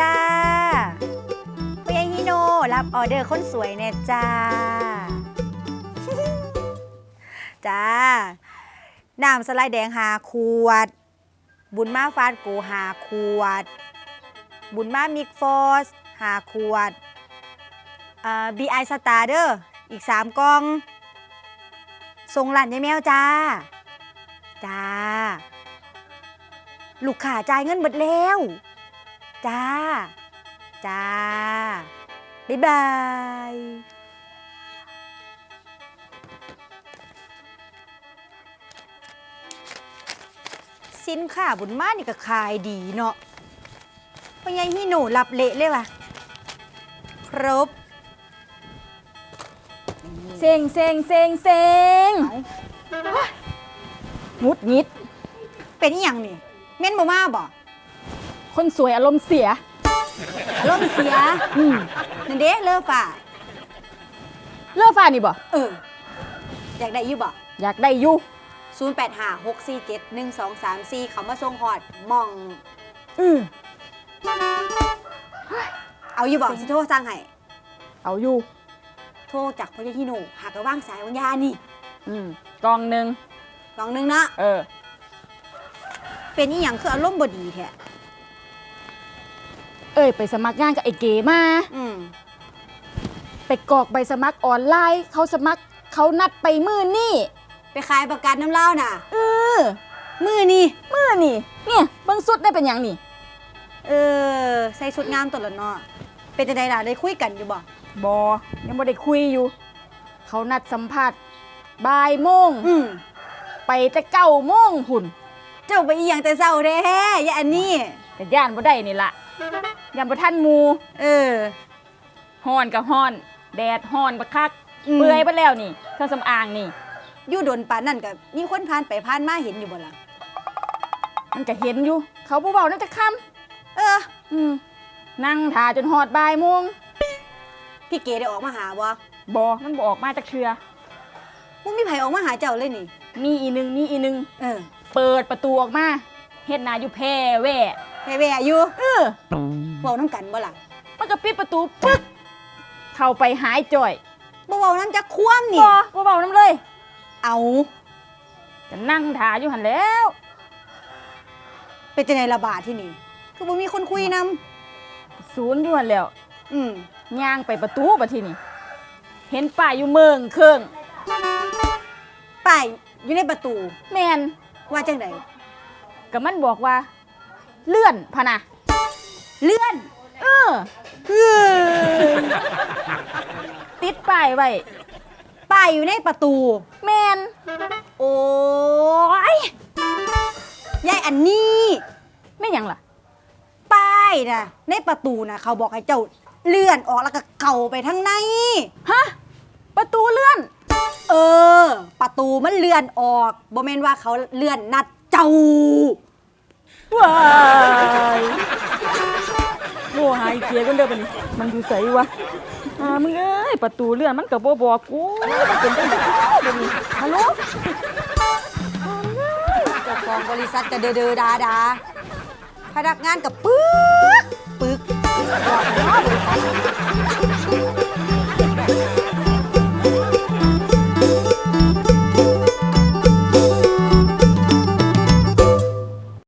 จ้าพ่อใหญ่ฮิโนรับออเดอร์คนสวยแน่จ้า จ้า น้ำสไลด์แดงหาขวด บุญมาฟาดกูหาขวด บุญมามิกฟอสหาขวดอ่าบีไอสตาร์เดอร์อีกสามกล่องส่งหลานยายแมวจ้า จ้า ลูกค้าจ่ายเงินหมดแล้ว จ้า จ้า บ๊ายบายสินค้าบุญมานี่ก็ขายดีเนาะเพราะยังฮีหนูรับเละเลยว่ะ ครบ เซ็งเซ็งเซ็งเซ็งงุดงิด เป็นอหย่างนี่เม่นบ่มาบ่ คนสวยอารมณ์เสีย อารมณ์เสียอืมนั่นเด้เลอฝ่าเลิกฟ้านี่บ่เออ อยากได้อยู่บ่อยากได้อยู่0856471234 เขามาส่งฮอดหมอง อือเอาอยู่บ่สิโทรสั่งให้เอาอยู่โทรจากพ่อใหญ่ฮีหนูหากระว่างสายวังยานี่อืมกองหนึ่งลองนึงเนาะเออ เป็นอีหยังคืออารมณ์บ่ดีแท้ เอ้ยไปสมัครงานกับไอ้เก๋มา อืมไปกรอกใบสมัครออนไลน์เขาสมัครเขานัดไปมือนี่ไปขายประกันน้ำเหล้าน่ะ เออมือนี่ มือนี่ เนี่ยเบิ่งสุดได้เป็นอย่างนี่เออ ใส่ชุดงามตัวละเนาะเป็นจังไดล่ะได้คุยกันอยู่บ่บอยังบ่ได้คุยอยู่ เขานัดสัมภาษณ์บ่ายโมงอืมไปแต่เก้าโมงหุ่นเจ้าไปอีหยังแต่เช้าแท้อย่าอันนี้แต่ย่านบ่ได้นี่ละ ย่านบ่ทันหมู เออฮ้อนกับฮ้อน แดดฮ้อนบักคักอืม เปื่อยไปแล้วนี่เครื่องสำอางนี่ อยู่โดนปานนั่นก็มีคนผ่านไปผ่านมาเห็นอยู่บ่ล่ะมันก็เห็นอยู่ เขาบ่เว้านั่นจะค่เออำอืมนั่งท่าจนฮอดบ่ายโมงพี่เกได้ออกมาหาบ่บ่มันบ่ออกมาจากเชือบ่มีไผออกมาหาเจ้าเลยนี่ มีอีหนึงมีอีหนึง เออ เปิดประตูออกมาเฮ็ดหน้าอยู่แพร่แว่ แว่ๆอยู่เออเว้านํกันบ่ล่ะมันก็ปิดประตูปึ๊กเข้าไปหายจ่อยบ่เว้านํจักควมนี่บ่บ่เว้านํเลย เอาก็นั่งท่าอยู่หั่นแหล้ว เป็นจังไดล่ะบาดที่นี่คือบ่มีคนคุยนํศูนย์อยู่หั่นแหล้ว อืมย่างไปประตูบัดทีนี่เห็นป้ายอยู่เมืองเครื่องป้ายอยู่ในประตู แมนว่าจังไดก็มันบอกว่า เลื่อนพะนะเลื่อนเออติดป้ายไว้ป้ายอยู่ในประตู แมนโอ้ยยายอันนี้ไม่หยังล่ะ ป้ายนะในประตูนะเขาบอกให้เจ้าเลื่อนออกแล้วก็เก่าไปทางใน ฮะ ประตูเลื่อน เออ ประตูมันเลื่อนออกบ่แม่นว่าเขาเลื่อนนัดเจ้าว้ายโอ้หาย เกียกันเด้อบัดนี้มันอยู่ไสวะอ่ามึงเอ้ยประตูเลื่อนมันก็บ่บอกกูมันเป็นจังได๋บัดนี้ฮัลโหลเจ้าของบริษัทก็เด้อเดอดาดาพนักงานกับปึ๊กปึ๊กบอกเนาะบริษัท